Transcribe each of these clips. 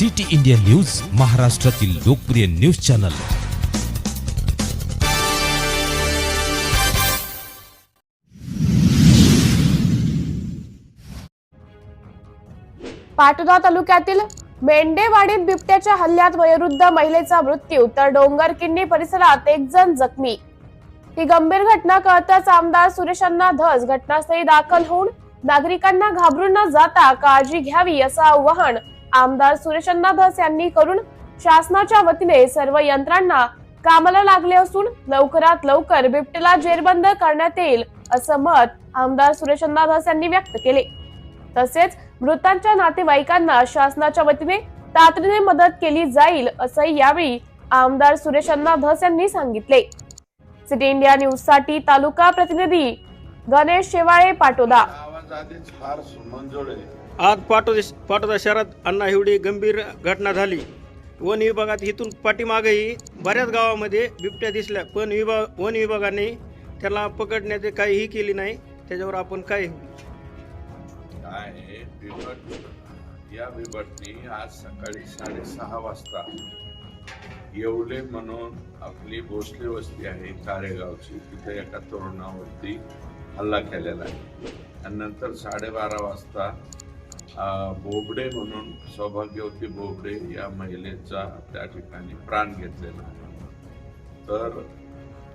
City India news महाराष्ट्रातील लोकप्रिय news channel. Patoda तालुक्यातील मेंढेवाडीत बिबट्याच्या हल्ल्यात वयोवृद्ध महिलेचा मृत्यू तर डोंगर किन्नी परिसरात एक जण जखमी. ही गंभीर घटना कळताच आमदार सुरेशांना धस घटनास्थळी दाखल होऊन नागरिकांना घाबरून न जाता काळजी घ्यावी असं आवाहन आमदार सुरेशन्ना धस यांनी करून शासनाच्या वतीने सर्व यंत्रांना कामाला लागले असून लवकरात लवकर बिबटेला जेरबंद करण्यात येईल असं मत आमदार सुरेशन्ना धस यांनी व्यक्त केले. तसेच मृतांच्या नातेवाईकांना शासनाच्या वतीने तातडीने मदत केली जाईल असंही यावेळी आमदार सुरेशन्ना धस यांनी सांगितले. सिटी इंडिया न्यूजसाठी तालुका प्रतिनिधी गणेश शेवाळे पाटोदा. आज पाटोदा पाटोदा शहरात अण्णा एवढी गंभीर घटना झाली. वन विभागात इथून पाठीमागेही बऱ्याच गावामध्ये बिबट्या दिसल्या पण विभाग वन विभागाने त्याला पकडण्याचे काहीही केली नाही. त्याच्यावर आपण काय काय आहे, बिबट या बिबटने आज सकाळी साडेसहा वाजता येवले म्हणून आपली भोसले वस्ती आहे कारेगावची तिथे एका तरुणावरती हल्ला केलेला आहे. आणि नंतर साडेबारा वाजता बोबडे म्हणून सौभाग्यवती बोबडे या महिलेचा त्या ठिकाणी प्राण घेतलेला आहे. तर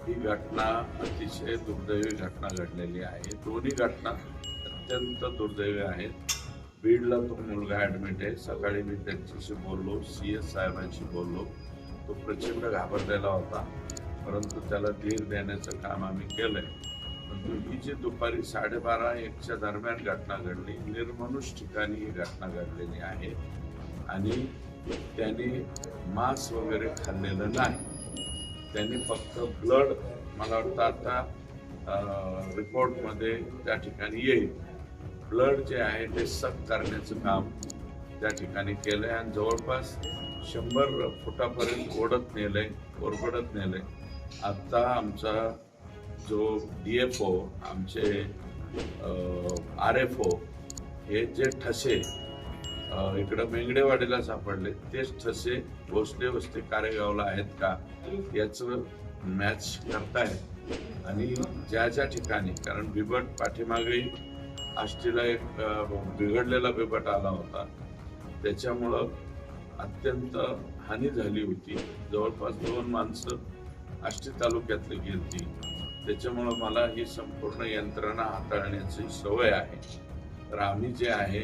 ही घटना अतिशय दुर्दैवी घटना घडलेली आहे. दोन्ही घटना अत्यंत दुर्दैवी आहेत. बीडला तो मुलगा ॲडमिट आहे. सकाळी मी त्यांच्याशी बोललो सी एस साहेबांशी बोललो. तो प्रचंड घाबरलेला होता. परंतु त्याला धीर देण्याचं काम आम्ही केलंय. आहे ही जी दुपारी साडेबारा एकच्या दरम्यान घटना घडली. निर्मनुष ठिकाणी ही घटना घडलेली आहे. आणि त्याने मांस वगैरे खाल्लेलं नाही. त्यांनी फक्त ब्लड मला वाटतं आता रिपोर्टमध्ये त्या ठिकाणी येईल. ब्लड जे आहे ते सक करण्याचं काम त्या ठिकाणी केलंय. आणि जवळपास शंभर फुटापर्यंत ओढत नेलंय ओरबडत नेलंय. आता आमचा जो डी एफ ओ आमचे आर एफ ओ हे जे ठसे इकडं मेंगडेवाडीला सापडले तेच ठसे भोसले वस्ते कारेगावला आहेत का? याचं मॅच करतायत आणि ज्या ज्या ठिकाणी कारण बिबट पाठीमागे आष्टीला एक बिघडलेला बिबट आला होता. त्याच्यामुळं अत्यंत हानी झाली होती. जवळपास दोन माणसं आष्टी तालुक्यातली गेलती. त्याच्यामुळं मला ही संपूर्ण यंत्रणा हाताळण्याची सवय आहे. तर आम्ही जे आहे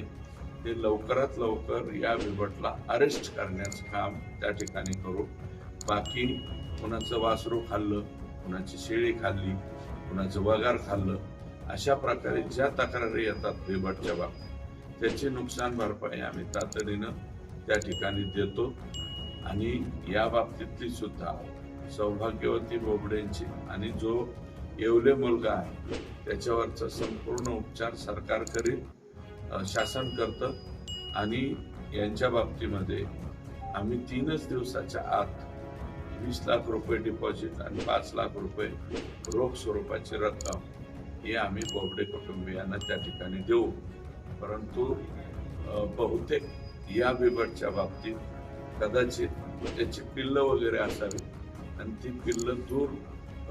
ते लवकरात लवकर या बिबटला अरेस्ट करण्याचं काम त्या ठिकाणी करू. बाकी कुणाचं वासरू खाल्लं कुणाची शेळी खाल्ली कुणाचं वगार खाल्लं अशा प्रकारे ज्या तक्रारी येतात बिबटच्या बाबतीत त्याची नुकसान भरपाई आम्ही तातडीनं त्या ठिकाणी देतो. आणि या बाबतीतली सुद्धा सौभाग्यवती बोबडेंची आणि जो येवले मुलगा आहे. त्याच्यावरचा संपूर्ण उपचार सरकार करील शासन करतं आणि यांच्या बाबतीमध्ये आम्ही तीनच दिवसाच्या आत वीस लाख रुपये डिपॉझिट आणि पाच लाख रुपये रोख स्वरूपाची रक्कम ही आम्ही बोबडे कुटुंबियांना त्या ठिकाणी देऊ. परंतु बहुतेक या बिबटच्या बाबतीत कदाचित त्याची पिल्लं वगैरे असावी आणि ती पिल्लं दूर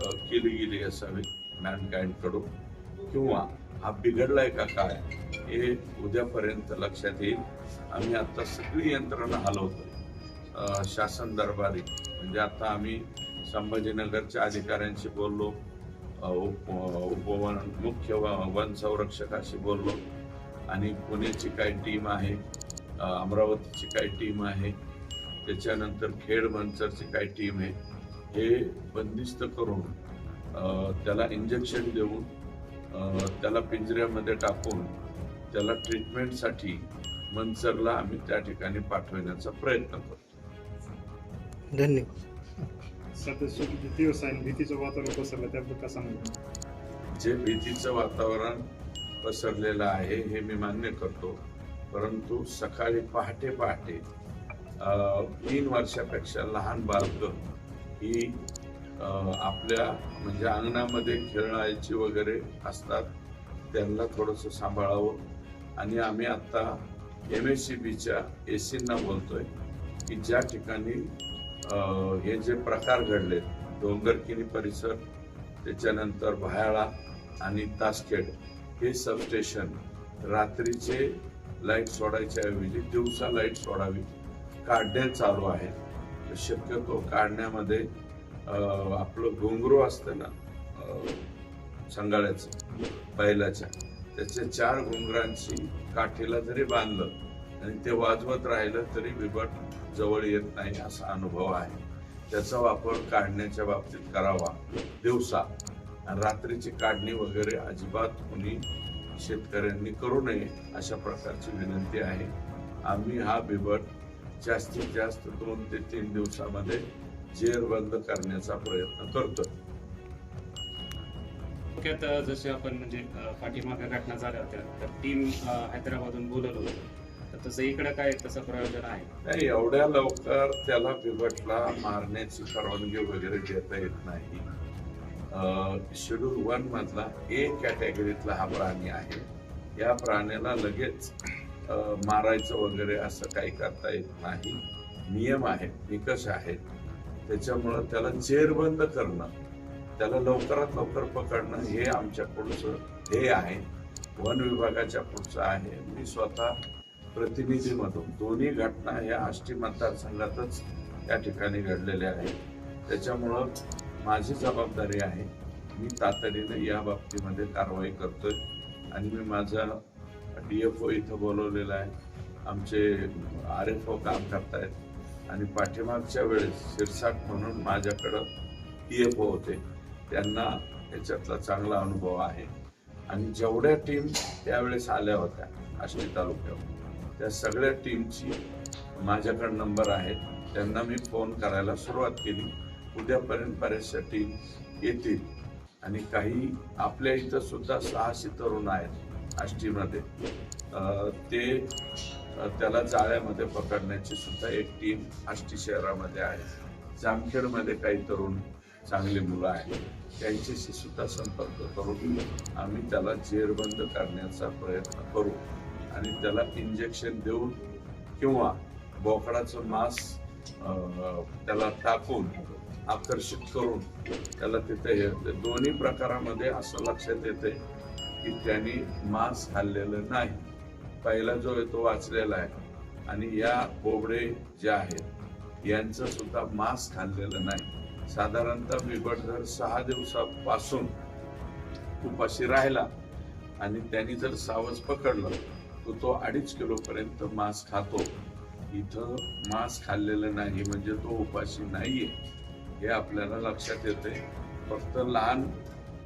केली गेली असावी मॅनकाइंडकडून. किंवा हा बिघडलाय का काय हे उद्यापर्यंत लक्षात येईल. आम्ही आता सगळी यंत्रणा हलवतो. शासन दरबारी. म्हणजे आता आम्ही संभाजीनगरच्या अधिकाऱ्यांशी बोललो. उप उपवन मुख्य व- वन संरक्षकाशी बोललो. आणि पुण्याची काही टीम आहे. अमरावतीची काही टीम आहे. त्याच्यानंतर खेड मंचरची काही टीम आहे. हे बंदिस्त करून त्याला इंजेक्शन देऊन त्याला पिंजऱ्यामध्ये टाकून त्याला ट्रीटमेंटसाठी मंचरला आम्ही त्या ठिकाणी पाठवण्याचा प्रयत्न करतो. धन्यवाद सदस्य भीती आणि भीतीचं वातावरण पसरलं त्याबद्दल का सांगू? जे भीतीचं वातावरण पसरलेलं आहे हे मी मान्य करतो. परंतु सकाळी पहाटे पहाटे तीन वर्षापेक्षा लहान बालकं ही आपल्या म्हणजे अंगणामध्ये खेळायची वगैरे असतात त्यांना थोडंसं सांभाळावं. आणि आम्ही आत्ता एम एस सी बीच्या ए सींना बोलतोय की ज्या ठिकाणी हे जे प्रकार घडले डोंगरकिनी परिसर त्याच्यानंतर भायाळा आणि तासखेड हे सबस्टेशन रात्रीचे लाइट सोडायच्या ऐवजी दिवसा लाइट सोडावी काढणे चालू आहे शक्यतो काढण्यामध्ये आपलं घुंगरू असतं ना अं, बैलाच्या त्याच्या चार घुंगरांची काठीला जरी बांधलं आणि ते वाजवत राहिलं तरी बिबट जवळ येत नाही असा अनुभव आहे. त्याचा वापर काढण्याच्या बाबतीत करावा. दिवसा आणि रात्रीची काढणी वगैरे अजिबात कोणी शेतकऱ्यांनी करू नये अशा प्रकारची विनंती आहे. आम्ही हा बिबट जास्तीत जास्त दोन ते तीन दिवसामध्ये जेर बंद करण्याचा प्रयत्न करतोय थोडक्यात जसे आपण म्हणजे पाठीमागे घटना झाल्या होत्या तर टीम हैदराबादहून बोलवलं होतं. तर तसं इकडं काय तसं प्रयोजन आहे? नाही एवढ्या लवकर त्याला बिबटला मारण्याची परवानगी वगैरे देता येत नाही. शेड्यूल वन मधला ए कॅटेगरीतला हा प्राणी आहे. या प्राण्याला लगेच मारायचं वगैरे असं काही करता येत नाही. नियम आहेत निकष आहेत. त्याच्यामुळं त्याला चेरबंद करणं त्याला लवकरात लवकर पकडणं हे आमच्या पुढचं ध्येय आहे. वन विभागाच्या पुढचं आहे. मी स्वतः प्रतिनिधीमधून दोन्ही घटना ह्या आष्टी मतदारसंघातच त्या ठिकाणी घडलेल्या आहेत. त्याच्यामुळं माझी जबाबदारी आहे. मी तातडीने या बाबतीमध्ये कारवाई करतोय. आणि मी माझा डी एफ ओ इथं बोलवलेला आहे. आमचे आर एफ ओ काम करतायत. आणि पाठीमागच्या वेळेस शिरसाट म्हणून माझ्याकडं पी एफ ओ होते. त्यांना याच्यातला चांगला अनुभव आहे. आणि जेवढ्या टीम त्यावेळेस आल्या होत्या आष्टी तालुक्यावर त्या सगळ्या टीमची माझ्याकडे नंबर आहेत. त्यांना मी फोन करायला सुरुवात केली. उद्यापर्यंत बऱ्याचशा टीम येतील. आणि काही आपल्या इथं सुद्धा सहाशे तरुण आहेत. आष्टीमध्ये ते त्याला जाळ्यामध्ये पकडण्याची सुद्धा एक टीम आष्टी शहरामध्ये आहे. जामखेडमध्ये काही तरुण चांगली मुलं आहेत. त्यांच्याशी सुद्धा संपर्क करून आम्ही त्याला जेरबंद करण्याचा प्रयत्न करू. आणि त्याला इंजेक्शन देऊन किंवा बोकडाचं मांस त्याला टाकून आकर्षित करून त्याला तिथे दोन्ही प्रकारामध्ये असं लक्षात येते की त्यांनी मांस खाल्लेलं नाही. पहिला जो आहे तो वाचलेला आहे. आणि या बोबडे जे आहेत यांचं सुद्धा मांस खाल्लेलं नाही. साधारणतः बिबट जर सहा दिवसापासून उपाशी राहिला आणि त्यांनी जर सावज पकडलं तर तो अडीच किलोपर्यंत मांस खातो. इथं मांस खाल्लेलं नाही म्हणजे तो उपाशी नाहीये. हे आपल्याला लक्षात येते फक्त लहान